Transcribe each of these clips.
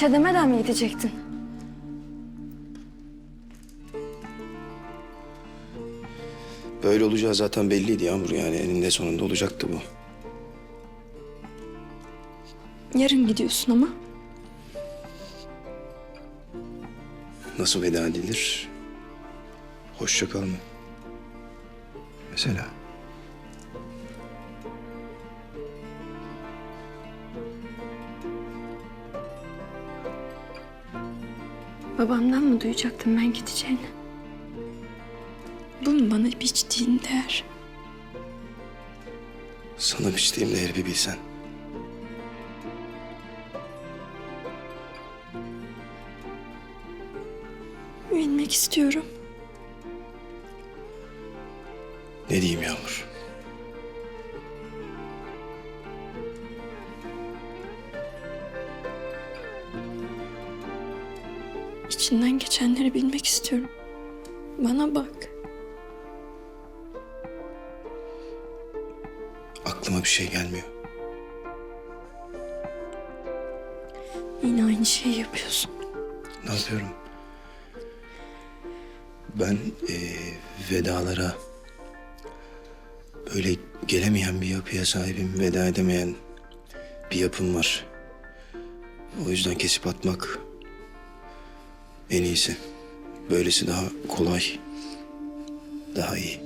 şey demeden mi gidecektin? Böyle olacağı zaten belliydi Yağmur yani eninde sonunda olacaktı bu. Yarın gidiyorsun ama. Nasıl veda edilir? Hoşça kal mı? Mesela. Babamdan mı duyacaktım ben gideceğini? Bu mu bana biçtiğin değer? Sana biçtiğim değeri bir bilsen. Bilmek istiyorum. Ne diyeyim Yağmur? İçinden geçenleri bilmek istiyorum. Bana bak. Aklıma bir şey gelmiyor. Yine aynı şeyi yapıyorsun. Ne yapıyorum? Ben eee, vedalara böyle gelemeyen bir yapıya sahibim. Veda edemeyen bir yapım var. O yüzden kesip atmak en iyisi. Böylesi daha kolay. Daha iyi.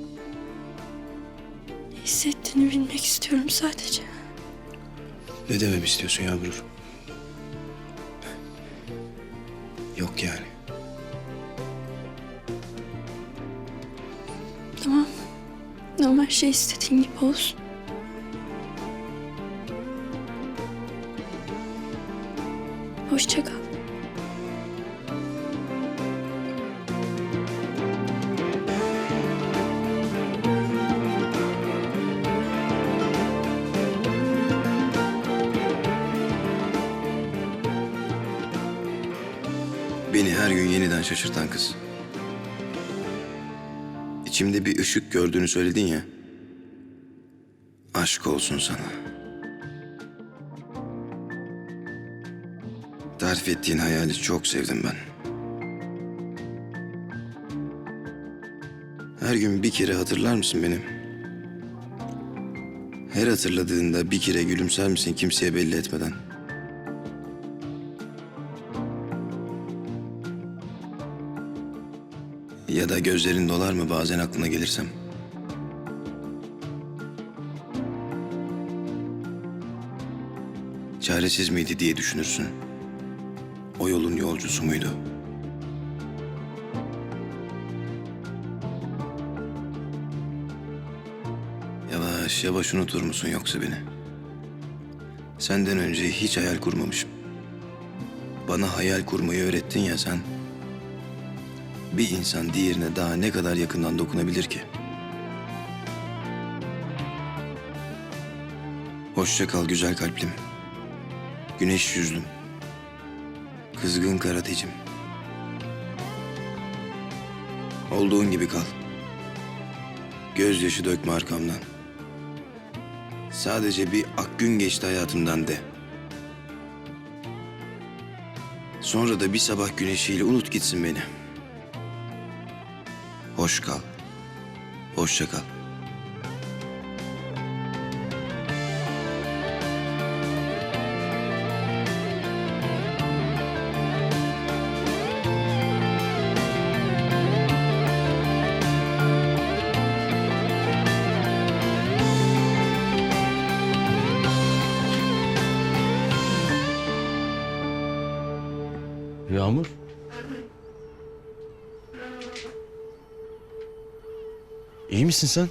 Ne hissettiğini bilmek istiyorum sadece. Ne dememi istiyorsun Yağmur? Yok yani. Tamam. Tamam her şey istediğin gibi olsun. Hoşça kal. Beni her gün yeniden şaşırtan kız. İçimde bir ışık gördüğünü söyledin ya. Aşk olsun sana. Tarif ettiğin hayali çok sevdim ben. Her gün bir kere hatırlar mısın beni? Her hatırladığında bir kere gülümser misin kimseye belli etmeden? Ya da gözlerin dolar mı bazen aklına gelirsem? Çaresiz miydi diye düşünürsün. O yolun yolcusu muydu? Yavaş yavaş unutur musun yoksa beni? Senden önce hiç hayal kurmamışım. Bana hayal kurmayı öğrettin ya sen. Bir insan diğerine daha ne kadar yakından dokunabilir ki? Hoşça kal güzel kalplim. Güneş yüzlüm. Kızgın karatecim. Olduğun gibi kal. Gözyaşı dökme arkamdan. Sadece bir ak gün geçti hayatımdan de. Sonra da bir sabah güneşiyle unut gitsin beni. Hoş kal. Hoşça kal. Yağmur. İyi misin sen?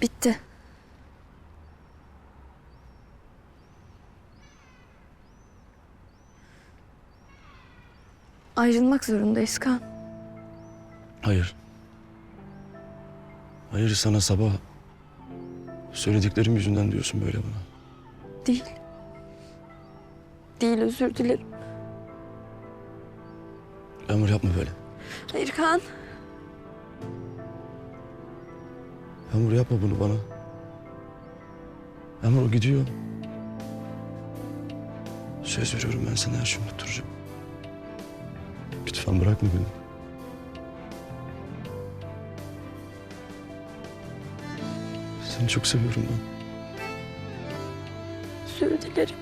Bitti. Ayrılmak zorundayız Kaan. Hayır. Hayır sana sabah söylediklerim yüzünden diyorsun böyle bana. Değil. Değil özür dilerim. Yağmur yapma böyle. Hayır Kaan. Yağmur yapma bunu bana. Yağmur o gidiyor. Söz veriyorum ben sana her şeyi unutturacağım. Lütfen bırakma beni. Seni çok seviyorum ben. Özür dilerim.